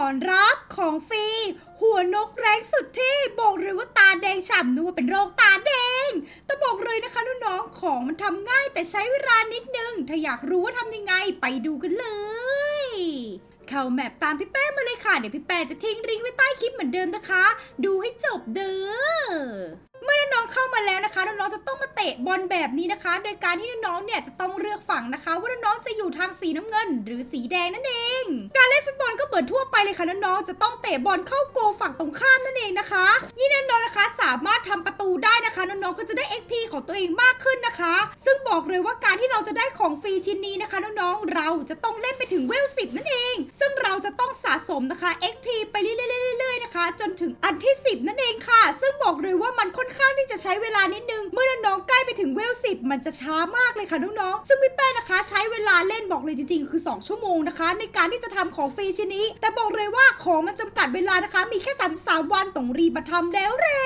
อนรับของฟรีหัวนกแรงสุดที่บอกเลยว่าตาแดงฉ่ำนึกว่าเป็นโรคตาแดง แต่บอกเลยนะคะน้องๆของมันทำง่ายแต่ใช้เวลานิดนึง ถ้าอยากรู้ว่าทำยังไงไปดูกันเลย เข้าแมปตามพี่แป้งมาเลยค่ะ เดี๋ยวพี่แป้งจะทิ้งลิงก์ไว้ใต้คลิปเหมือนเดิมนะคะ ดูให้จบเด้อเมื่อน้องๆเข้ามาแล้วนะคะ น้องๆจะต้องมาเตะบอลแบบนี้นะคะ โดยการที่น้องๆเนี่ยจะต้องเลือกฝั่งนะคะ ว่าน้องๆจะอยู่ทางสีน้ำเงิน หรือสีแดงนั่นเอง การ เล่นฟุตบอลก็เปิดทั่วไปเลยค่ะน้องๆจะต้องเตะบอลเข้าโกฝั่งตรงข้ามนั่นเองนะคะ ยิ่งน้องๆนะคะสามารถทำประตูได้นะคะน้องๆก็จะได้ XP ของตัวเองมากขึ้นนะคะ ซึ่งบอกเลยว่าการที่เราจะได้ของฟรีชิ้นนี้นะคะน้องๆเราจะต้องเล่นไปถึงเวล10นั่นเอง ซึ่งเราจะต้องสะสมนะคะ XP ไปเรื่อยๆๆๆนะคะ จนถึงอันที่ 10 นั่นเองค่ะ ซึ่งบอกเลยว่ามันค่อนข้างที่จะใช้เวลานิดนึงเมื่อ ถึงเวลสิบมันจะช้ามากเลยค่ะน้องๆซึ่งพี่แป้นะคะ ใช้เวลาเล่นบอกเลยจริงๆ คือ 2 ชั่วโมงนะคะ ในการที่จะทำของฟรีชิ้นนี้ แต่บอกเลยว่าของมันจำกัดเวลานะคะ มีแค่ 33 วันต้องรีบมาทำแล้วเร็